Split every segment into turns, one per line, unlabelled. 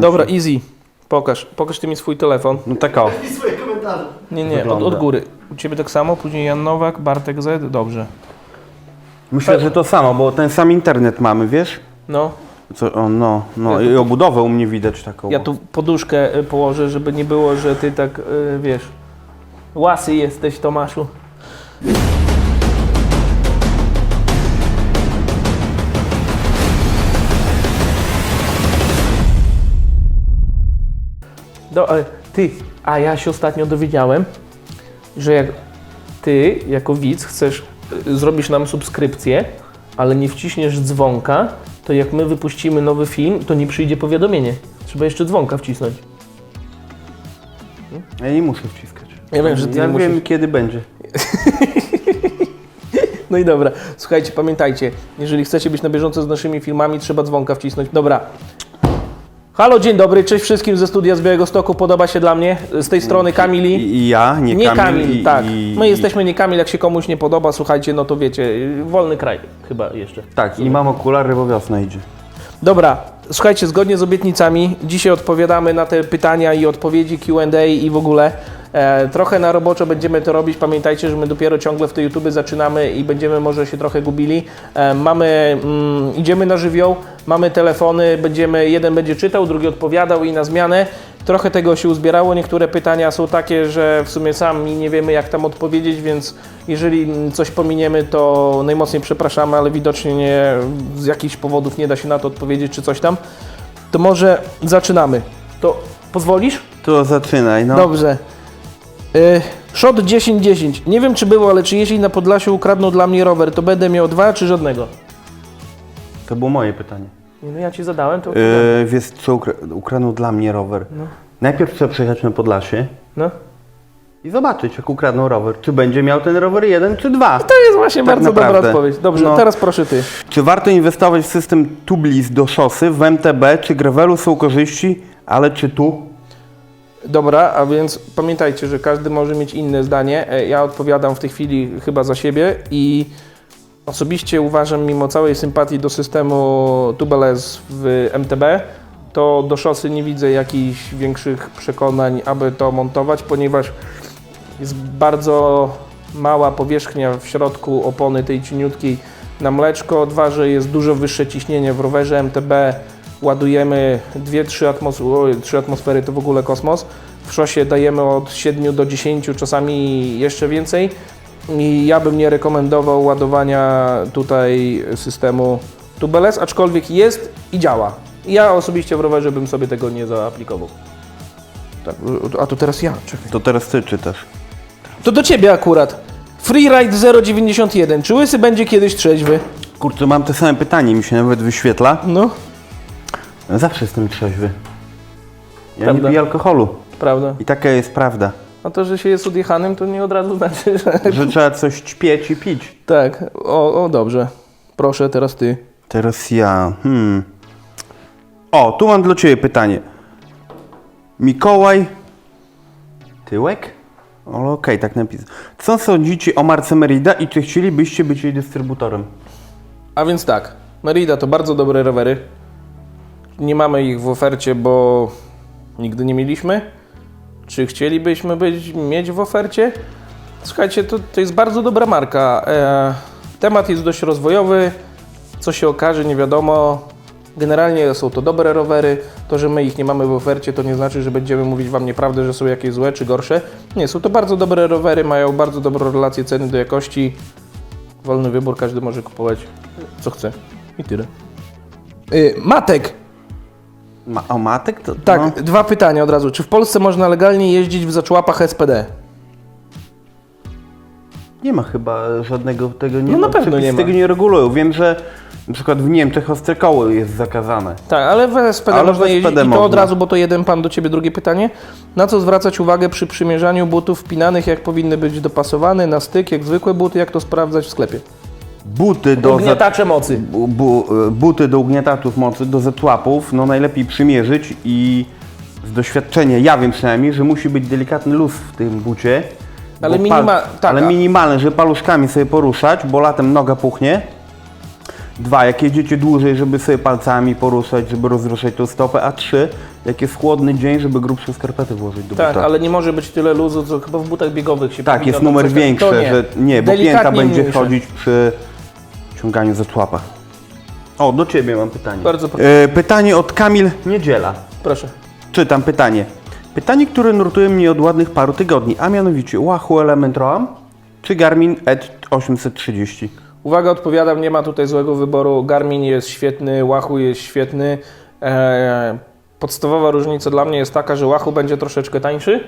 Dobra, easy. Pokaż. Pokaż ty mi swój telefon.
No tak o.
I swoje komentarze.
Nie, nie, od,
Wygląda.
od góry. U ciebie tak samo, później Jan Nowak, Bartek Z. Dobrze.
Myślę, że to samo, bo ten sam internet mamy, wiesz?
No,
Co, o, no, no
Ja
i obudowę u mnie widać taką.
ja tu poduszkę y, położę, żeby nie było, że ty tak, y, wiesz, łasy jesteś, Tomaszu. Do, ale ty, a ja się ostatnio dowiedziałem, że jak ty jako widz chcesz, y, zrobisz nam subskrypcję, ale nie wciśniesz dzwonka, to jak my wypuścimy nowy film, to nie przyjdzie powiadomienie. Trzeba jeszcze dzwonka wcisnąć.
Ja nie muszę wciskać.
Ja wiem, że ty
ja
nie
wiem
musisz.
kiedy będzie.
No i dobra, słuchajcie, pamiętajcie, jeżeli chcecie być na bieżąco z naszymi filmami, trzeba dzwonka wcisnąć. Dobra. Halo, dzień dobry, cześć wszystkim ze studia z Białego Stoku, podoba się dla mnie. Z tej strony Kamili.
I, i ja, nie,
Nie
Kamil.
Kamil,
i,
tak.
I,
My jesteśmy nie Kamil, jak się komuś nie podoba, słuchajcie, no to wiecie, wolny kraj chyba jeszcze.
Tak, i mam okulary, bo wiosna idzie.
Dobra, słuchajcie, zgodnie z obietnicami, dzisiaj odpowiadamy na te pytania i odpowiedzi QA i w ogóle. E, trochę na roboczo będziemy to robić. Pamiętajcie, że my dopiero ciągle w tej YouTube zaczynamy i będziemy może się trochę gubili. E, mamy, mm, idziemy na żywioł, mamy telefony, będziemy, jeden będzie czytał, drugi odpowiadał i na zmianę. Trochę tego się uzbierało. Niektóre pytania są takie, że w sumie sami nie wiemy, jak tam odpowiedzieć, więc jeżeli coś pominiemy, to najmocniej przepraszamy, ale widocznie nie, z jakichś powodów nie da się na to odpowiedzieć, czy coś tam. To może zaczynamy. To pozwolisz?
To zaczynaj, no.
Dobrze. Y, Shot 10-10. Nie wiem, czy było, ale czy jeśli na Podlasiu ukradną dla mnie rower, to będę miał dwa, czy żadnego?
To było moje pytanie.
Nie, No ja ci zadałem, to.
Yy, wiesz co, ukra ukradną dla mnie rower. Najpierw chcę przyjechać na Podlasie
No.
i zobaczyć, jak ukradną rower. Czy będzie miał ten rower jeden, czy dwa.
To jest właśnie
Tak
bardzo dobra
naprawdę.
odpowiedź. Dobrze,
No.
teraz proszę ty.
Czy warto inwestować w system Tublis do szosy? W MTB czy Gravelu są korzyści, ale czy tu?
Dobra, a więc pamiętajcie, że każdy może mieć inne zdanie. E, Ja odpowiadam w tej chwili chyba za siebie i osobiście uważam, mimo całej sympatii do systemu Tubeless w MTB, to do szosy nie widzę jakichś większych przekonań, aby to montować, ponieważ jest bardzo mała powierzchnia w środku opony tej cieniutkiej na mleczko. Dwa, że jest dużo wyższe ciśnienie w rowerze MTB. Ładujemy 2-3 atmos- oj, 3 atmosfery, to w ogóle kosmos. W szosie dajemy od 7 do 10, czasami jeszcze więcej. I ja bym nie rekomendował ładowania tutaj systemu tubeless, aczkolwiek jest i działa. Ja osobiście w rowerze bym sobie tego nie zaaplikował. Tak, a to teraz ja, czekaj.
To teraz ty czytasz.
To do ciebie akurat. Freeride 091. Czy łysy będzie kiedyś trzeźwy?
Kurczę, mam te same pytanie, mi się nawet wyświetla.
No,
Zawsze jestem trzeźwy. Ja
Prawda.
nie piję alkoholu.
prawda.
I taka jest prawda.
A to, że się jest odjechanym, to nie od razu znaczy, że...
Że trzeba coś ćpieć i pić.
Tak, o, o dobrze. Proszę, teraz ty.
Teraz ja. Hmm. O, tu mam dla Ciebie pytanie. Mikołaj. Tyłek? O, Okej, tak napisał. Co sądzicie o marce Merida i czy chcielibyście być jej dystrybutorem?
A więc tak, Merida to bardzo dobre rowery. Nie mamy ich w ofercie, bo nigdy nie mieliśmy. Czy chcielibyśmy być, mieć w ofercie? Słuchajcie, to, to jest bardzo dobra marka. E, temat jest dość rozwojowy. Co się okaże, nie wiadomo. Generalnie są to dobre rowery. To, że my ich nie mamy w ofercie, to nie znaczy, że będziemy mówić Wam nieprawdę, że są jakieś złe czy gorsze. Nie, są to bardzo dobre rowery, mają bardzo dobrą relację ceny do jakości. Wolny wybór, każdy może kupować co chce. I tyle. Y, Matek,
Ma, o, matek? To,
tak,
No.
dwa pytania od razu. Czy w Polsce można legalnie jeździć w zaczłapach SPD?
Nie ma chyba żadnego tego nie
No
ma.
na pewno
Przepisy
nie ma.
tego nie regulują. Wiem, że na przykład w Niemczech ostrykoły jest zakazane.
Tak, ale w SPD
Ale w
można jeździć
SPD
i to od
można.
razu, bo to jeden pan do Ciebie drugie pytanie. Na co zwracać uwagę przy przymierzaniu butów wpinanych, jak powinny być dopasowane na styk, jak zwykłe buty, jak to sprawdzać w sklepie?
Buty do,
Ugniatacze mocy.
bu, bu, buty do ugniataczów mocy, do zetłapów, no najlepiej przymierzyć i z doświadczenia, ja wiem przynajmniej, że musi być delikatny luz w tym bucie.
Ale
bo
minima- tak,
ale
a-
minimalny, że paluszkami sobie poruszać, bo latem noga puchnie. Dwa, jak jedziecie dłużej, żeby sobie palcami poruszać, żeby rozruszać tą stopę. A trzy, jak jest chłodny dzień, żeby grubsze skarpety włożyć do
Tak,
buta.
ale nie może być tyle luzu, co chyba w butach biegowych się
Tak,
powinno
jest numer
coś
większy,
nie.
że nie, bo pięta
Delikatnie
będzie
mniejsze.
chodzić przy ciąganiu za człapa. O, do Ciebie mam pytanie.
Bardzo proszę.
E, pytanie od Kamil Niedziela.
Proszę.
Czytam pytanie. Pytanie, które nurtuje mnie od ładnych paru tygodni, a mianowicie Wahoo Element Roam czy Garmin Edge 830?
Uwaga, odpowiadam, nie ma tutaj złego wyboru. Garmin jest świetny, Wahoo jest świetny. Eee, podstawowa różnica dla mnie jest taka, że Wahoo będzie troszeczkę tańszy,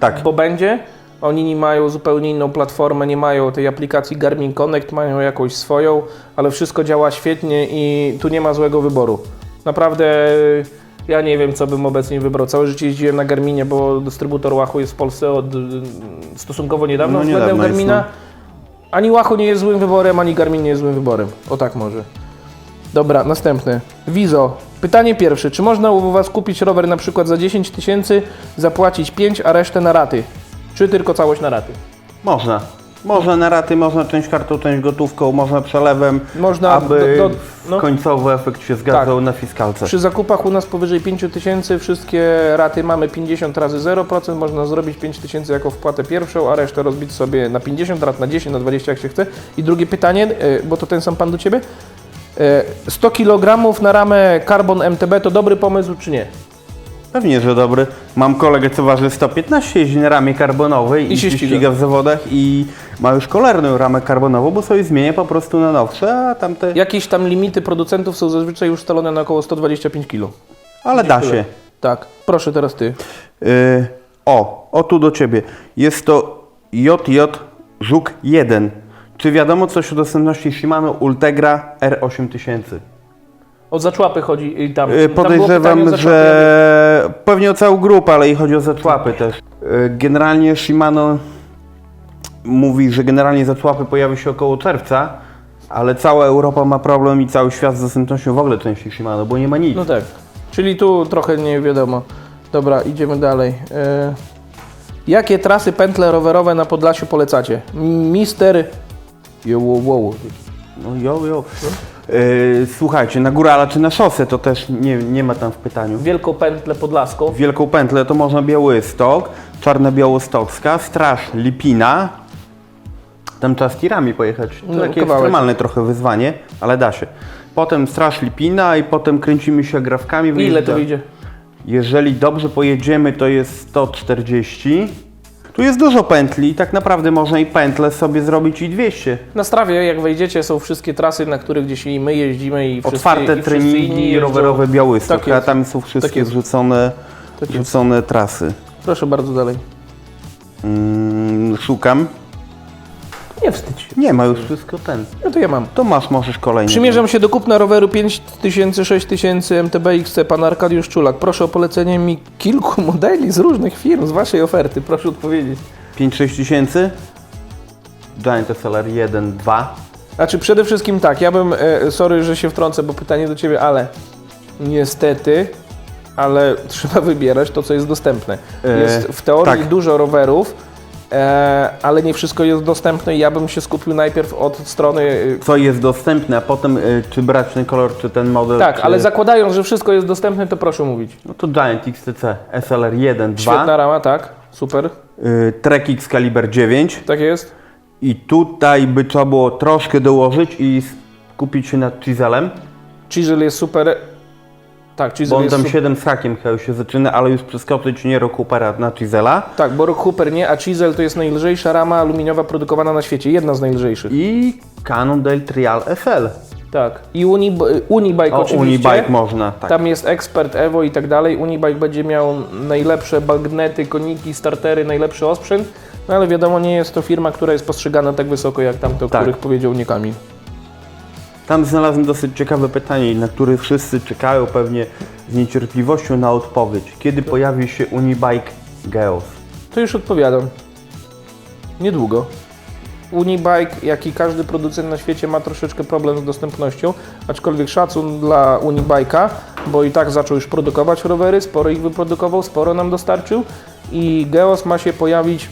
Tak.
bo będzie. Oni nie mają zupełnie inną platformę, nie mają tej aplikacji Garmin Connect, mają jakąś swoją, ale wszystko działa świetnie i tu nie ma złego wyboru. Naprawdę ja nie wiem, co bym obecnie wybrał. Całe życie jeździłem na Garminie, bo dystrybutor Wahoo jest w Polsce od y, stosunkowo niedawno
No,
względem
niedawno jest,
Garmina. Ani Wahoo nie jest złym wyborem, ani Garmin nie jest złym wyborem. O tak może. Dobra, następny. Wizo. Pytanie pierwsze. Czy można u Was kupić rower na przykład za 10 tysięcy, zapłacić 5, a resztę na raty? Czy tylko całość na raty?
Można. Można na raty, można część kartą, część gotówką, można przelewem,
Można
aby
do- do- no.
końcowy efekt się zgadzał na fiskalce.
Przy zakupach u nas powyżej 5 tysięcy wszystkie raty mamy 50 razy 0%, można zrobić 5 tysięcy jako wpłatę pierwszą, a resztę rozbić sobie na 50 rat, na 10, na 20 jak się chce. I drugie pytanie, e, bo to ten sam pan do Ciebie. E, 100 kg na ramę Carbon MTB to dobry pomysł czy nie?
Pewnie, że dobry. Mam kolegę, co waży 115, jeździ na ramie karbonowej i,
I się ściga.
ściga w zawodach i ma już kolerną ramę karbonową, bo sobie zmienia po prostu na nowsze, a tamte...
Jakieś tam limity producentów są zazwyczaj ustalone na około 125 kg.
Ale da się.
Tak, proszę teraz Ty.
Yy, o, o tu do Ciebie. Jest to JJ Żuk 1. Czy wiadomo coś o dostępności Shimano Ultegra R8000?
O zaczłapy chodzi i tam.
Yy,
tam było pytanie o
podejrzewam,
zaczłapy.
że pewnie o całą grupę, ale i chodzi o zaczłapy też. Yy, generalnie Shimano mówi, że generalnie zaczłapy pojawi się około czerwca, ale cała Europa ma problem i cały świat z dostępnością w ogóle części Shimano, bo nie ma nic.
No tak. Czyli tu trochę nie wiadomo. Dobra, idziemy dalej. E, jakie trasy pętle rowerowe na Podlasiu polecacie? Mister... Jo, wow, wow.
No jo, jo. Yy, słuchajcie, na górala czy na szosę to też nie, nie ma tam w pytaniu.
Wielką pętlę podlaską.
Wielką pętlę to można Białystok, Czarna Białostocka, Straż Lipina. Tam trzeba z tirami pojechać. To
No,
takie
kawałek.
ekstremalne trochę wyzwanie, ale da się. Potem Straż Lipina i potem kręcimy się grafkami.
Ile
Wyjeżdża-
to wyjdzie?
Jeżeli dobrze pojedziemy, to jest 140. Tu jest dużo pętli i tak naprawdę można i pętlę sobie zrobić i 200.
Na strawie, jak wejdziecie, są wszystkie trasy, na których gdzieś i my jeździmy i wszyscy,
Otwarte
i wszyscy inni
treningi
jeżdżą.
rowerowe Białystok,
Tak jest.
a tam są wszystkie
Tak jest.
wrzucone,
Tak jest.
wrzucone trasy.
Proszę bardzo dalej.
Mm, szukam.
Nie wstydź się.
Nie ma już wszystko ten.
No to ja mam.
To masz, możesz kolejny.
Przymierzam się do kupna roweru 5000, 6000 MTB XC, pan Arkadiusz Czulak. Proszę o polecenie mi kilku modeli z różnych firm, z waszej oferty. Proszę odpowiedzieć.
5-6 tysięcy. Giant SLR 1, 2.
Znaczy przede wszystkim tak, ja bym, e, sorry, że się wtrącę, bo pytanie do Ciebie, ale niestety, ale trzeba wybierać to, co jest dostępne.
E,
Jest w teorii
tak.
dużo rowerów, ale nie wszystko jest dostępne i ja bym się skupił najpierw od strony... e,
Co jest dostępne, a potem y, czy brać ten kolor, czy ten model.
Tak,
czy...
ale zakładając, że wszystko jest dostępne, to proszę mówić.
No to Giant XTC SLR 1, 2.
Świetna rama, tak, super,
Y, Trek X Kaliber 9.
tak jest.
I tutaj by trzeba było troszkę dołożyć i skupić się nad Chiselem.
Chisel jest super. Tak,
Bo
Chisel
on
jest
tam
super.
7 z hakiem chyba się zaczyna, ale już przeskoczyć nie Rock Hoopera na Chisela.
Tak, bo Rock Hooper nie, a Chisel to jest najlżejsza rama aluminiowa produkowana na świecie, jedna z najlżejszych.
I Cannondale Trial SL.
Tak. I Uni, Unibike
O,
oczywiście.
Unibike można, tak.
Tam jest ekspert Evo i tak dalej. Unibike będzie miał najlepsze bagnety, koniki, startery, najlepszy osprzęt. No ale wiadomo, nie jest to firma, która jest postrzegana tak wysoko jak tamte, o
Tak.
których powiedział nie Kamil.
Tam znalazłem dosyć ciekawe pytanie, na które wszyscy czekają pewnie z niecierpliwością na odpowiedź. Kiedy pojawi się Unibike Geos?
To już odpowiadam. Niedługo. Unibike, jak i każdy producent na świecie, ma troszeczkę problem z dostępnością, aczkolwiek szacun dla Unibike'a, bo i tak zaczął już produkować rowery, sporo ich wyprodukował, sporo nam dostarczył i Geos ma się pojawić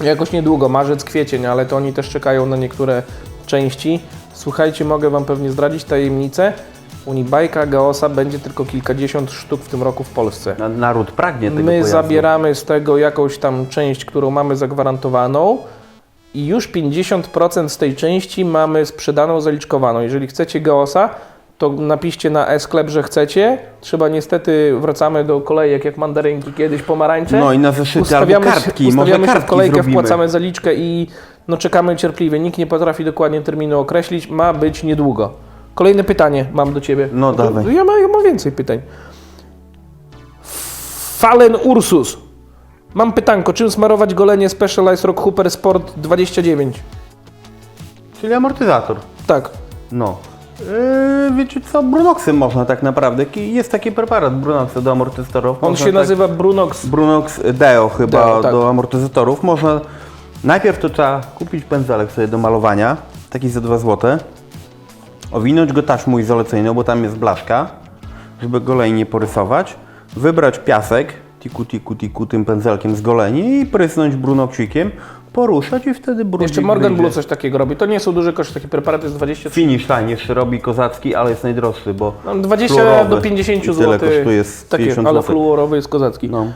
jakoś niedługo, marzec, kwiecień, ale to oni też czekają na niektóre części. Słuchajcie, mogę Wam pewnie zdradzić tajemnicę. Unibajka Gaosa będzie tylko kilkadziesiąt sztuk w tym roku w Polsce.
Na- Naród pragnie tego
My
pojazdu.
zabieramy z tego jakąś tam część, którą mamy zagwarantowaną i już 50% z tej części mamy sprzedaną, zaliczkowaną. Jeżeli chcecie Gaosa, to napiszcie na e-sklep, że chcecie. Trzeba niestety, wracamy do kolejek jak mandarynki kiedyś, pomarańcze.
No i na zeszyty albo
Ustawiamy się-
kartki. Może
ustawiamy się w
kartki
kolejkę,
zrobimy.
wpłacamy zaliczkę i no czekamy cierpliwie. Nikt nie potrafi dokładnie terminu określić. Ma być niedługo. Kolejne pytanie mam do Ciebie.
No,
to-
dawaj.
Ja mam, ja mam więcej pytań. Fallen Ursus. Mam pytanko, czym smarować golenie Specialized Rock Hooper Sport 29?
Czyli amortyzator.
Tak.
No. Yy, wiecie co, Brunoxem można tak naprawdę. Jest taki preparat Brunoxa do amortyzatorów.
On
Można
się
tak-
nazywa Brunox.
Brunox Deo chyba
Deo, tak.
do amortyzatorów. Można najpierw to trzeba kupić pędzelek sobie do malowania, taki za 2 zł. Owinąć go taśmą izolacyjną, bo tam jest blaszka, żeby goleń nie porysować. Wybrać piasek, tiku tiku tiku tym pędzelkiem z goleni i prysnąć brunoksikiem, poruszać i wtedy brudzik
Jeszcze Morgan. Blue coś takiego robi. To nie są duże koszty, taki preparat jest 20
Finish Line jeszcze robi kozacki, ale jest najdroższy, bo
no, 20
fluorowy
do 50
i
zł.
Tyle kosztuje
Takie,
50
ale
zł.
fluorowy jest kozacki.
No.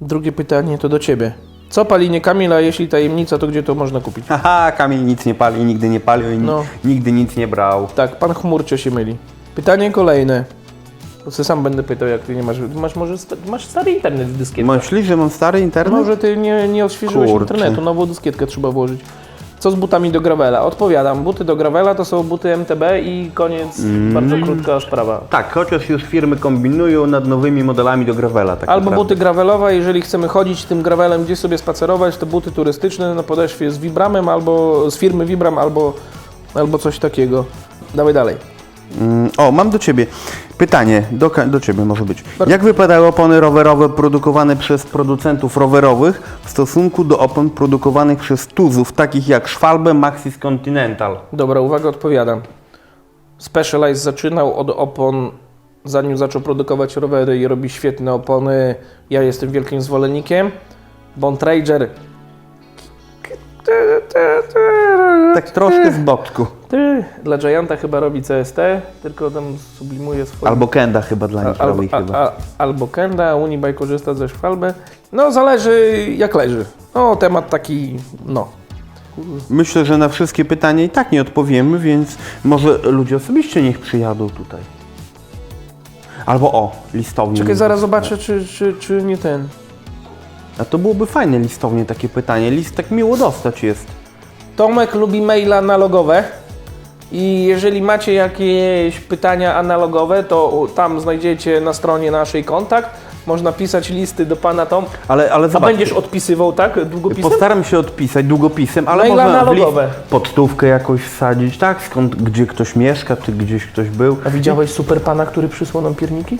Drugie pytanie to do Ciebie. Co pali nie Kamil, a jeśli tajemnica, to gdzie to można kupić?
Haha, Kamil nic nie pali, nigdy nie palił i
No.
nigdy nic nie brał.
Tak, pan Chmurcio się myli. Pytanie kolejne. To sobie sam będę pytał, jak ty nie masz. Masz może sta- masz stary internet w dyskietce.
Myślisz, że mam stary internet?
Może ty nie, nie odświeżyłeś
Kurczę.
internetu, nową dyskietkę trzeba włożyć. Co z butami do gravela? Odpowiadam, buty do gravela to są buty MTB i koniec,
Mm.
bardzo krótka sprawa.
Tak, chociaż już firmy kombinują nad nowymi modelami do gravela. Tak
Albo
naprawdę.
buty gravelowe, jeżeli chcemy chodzić tym gravelem gdzieś sobie spacerować, to buty turystyczne na podeszwie z Vibramem albo z firmy Vibram albo, albo coś takiego. Dawaj dalej.
Mm, o, mam do Ciebie pytanie, do, do Ciebie może być. Jak wypadały opony rowerowe produkowane przez producentów rowerowych w stosunku do opon produkowanych przez tuzów, takich jak Schwalbe, Maxis Continental?
Dobra, uwaga, odpowiadam. Specialized zaczynał od opon, zanim zaczął produkować rowery i robi świetne opony. Ja jestem wielkim zwolennikiem. Bontrager.
Tak troszkę z boczku.
Ty, Dla Gianta chyba robi CST, tylko tam sublimuje swoje...
Albo Kenda chyba dla nich
albo,
robi chyba.
a, albo Kenda, Unibike korzysta ze Schwalbe. No, zależy jak leży. No, temat taki, no.
Myślę, że na wszystkie pytania i tak nie odpowiemy, więc może ludzie osobiście niech przyjadą tutaj. Albo o, listownie.
Czekaj, zaraz zobaczę, czy, czy, czy nie ten.
A to byłoby fajne listownie takie pytanie. List tak miło dostać jest.
Tomek lubi maile analogowe i jeżeli macie jakieś pytania analogowe, to tam znajdziecie na stronie naszej kontakt. Można pisać listy do pana Tom.
Ale, ale
A będziesz odpisywał, tak? Długopisem?
Postaram się odpisać długopisem, ale
Maile
można w list
analogowe.
pocztówkę jakoś wsadzić, tak? Skąd, gdzie ktoś mieszka, czy gdzieś ktoś był.
A widziałeś super pana, który przysłał nam pierniki?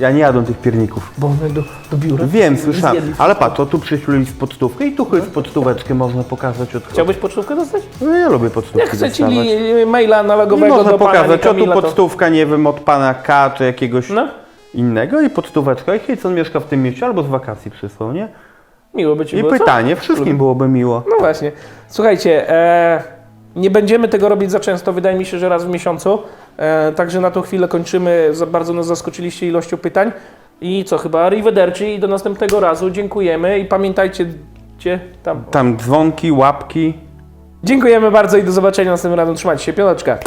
Ja nie jadłem tych pierników.
Bo one do, do biura.
Wiem, słyszałem.
Zjedli
Ale patrz, to tu przyślij list pocztówkę i tu choć pocztóweczkę można pokazać od
Chciałbyś pocztówkę dostać?
No ja lubię pocztówki
Jak chcecie
dostawać.
li, maila
I
analogowego
można
do pana
pokazać, o tu
Kamila, to...
nie wiem, od pana K, czy jakiegoś
No,
innego i pocztóweczka. I hej, co on mieszka w tym mieście, albo z wakacji przysłał, nie?
miło by ci
I
było, co?
pytanie, wszystkim byłoby miło.
No właśnie. Słuchajcie, e, nie będziemy tego robić za często, wydaje mi się, że raz w miesiącu. E, także na tą chwilę kończymy. Bardzo nas zaskoczyliście ilością pytań. I co, chyba arrivederci i do następnego razu. Dziękujemy i pamiętajcie, gdzie tam.
Tam dzwonki, łapki.
Dziękujemy bardzo i do zobaczenia następnym razem. Trzymajcie się, piąteczka.